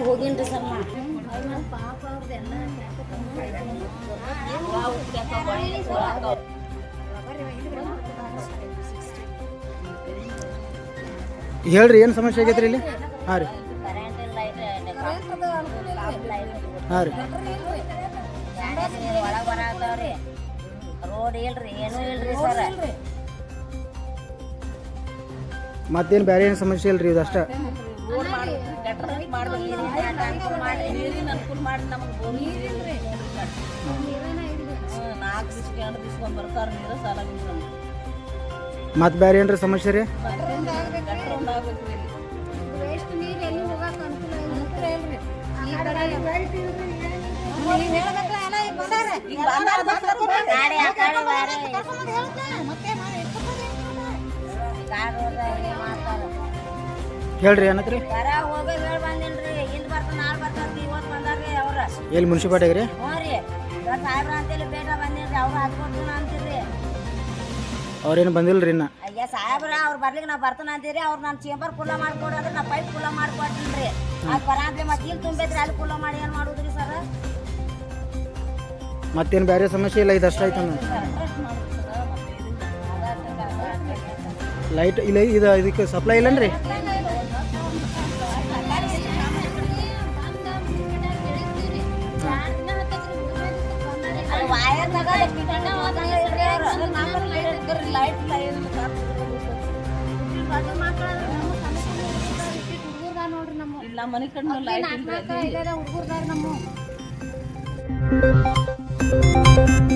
ಹೋಗಿನ್ರಿ sir ನಾ ಹೇಳ್ರಿ ಏನು ಸಮಸ್ಯೆ ಆಗೈತ್ರಿ ಇಲ್ಲಿ? ಹಾಂ ರೀ. ಹಾಂ ರೀ. ಒಳಗೆ ರೋಡ್ ಇಲ್ರಿ ಏನೂ ಇಲ್ರಿ ಸರ್ ಮತ್ತೇನು ಬೇರೆ ಏನು ಸಮಸ್ಯೆ ಇಲ್ರಿ ಅಷ್ಟೇ ಅನುಕೂಲ ಮಾಡಿ ನಮಗೆ ನಾಲ್ಕು ದಿವ್ಸಕ್ಕೆ ಎರಡು ದಿವ್ಸ ಬರ್ತಾರ ನೀರು ಮತ್ತೆ ಬೇರೆ ಏನ್ರಿ ಸಮಸ್ಯೆ ರೀ? ಹೇಳ್ರಿ ನೀರು ಎಲ್ಲಿ ಮುನ್ಸಿಪಾಲ್ಟಿಗೆ ರೀ. ಸಾಹೇಬ್ರ ಅಂತೇಳಿ ಬೇಟ ಬಂದಿನ್ರಿ ಅವ್ರು ಹಚ್ಕೊಡ್ತೀನಿ ಅಂತೀರಿ ಅವ್ರೇನು ಬಂದಿಲ್ಲ ರೀ ಇನ್ನ? ಅಯ್ಯ ಸಾಹೇಬ್ರ ಅವ್ರು ಬರ್ಲಿಕ್ಕೆ ನಾವು ಬರ್ತಾನ ಅಂತೀರಿ ಅವ್ರು ನಮ್ಮ ಚೇಂಬರ್ ಕುಲ್ಲ ಮಾಡ್ಕೊಡೋದ್ರೆ ನಾ ಪೈಪ್ ಕುಲ್ಲ ಮಾಡ್ಕೊಡ್ತೀನಿ ರೀ ಅದು ಬರಾಂತ್ರಿ ಮತ್ತೆ ಇಲ್ಲಿ ತುಂಬೈತ್ರಿ ಅಲ್ಲಿ ಕುಲ್ಲ ಮಾಡಿ ಏನು ಮಾಡುದ್ರಿ ಸರ್ ಮತ್ತೇನು ಬೇರೆ ಸಮಸ್ಯೆ ಇಲ್ಲ ಇದು ಅಷ್ಟೇ ಆಯ್ತು ಲೈಟ್ ಇಲ್ಲ ಇದು ಇದಕ್ಕೆ ಸಪ್ಲೈ ಇಲ್ಲನ್ರಿ? ನೋಡ್ರಿ ನಮ್ಮ ಮನೆ ಕಡೆ ಹುಡುಗರ್ದಾರ ನಮ್ಮ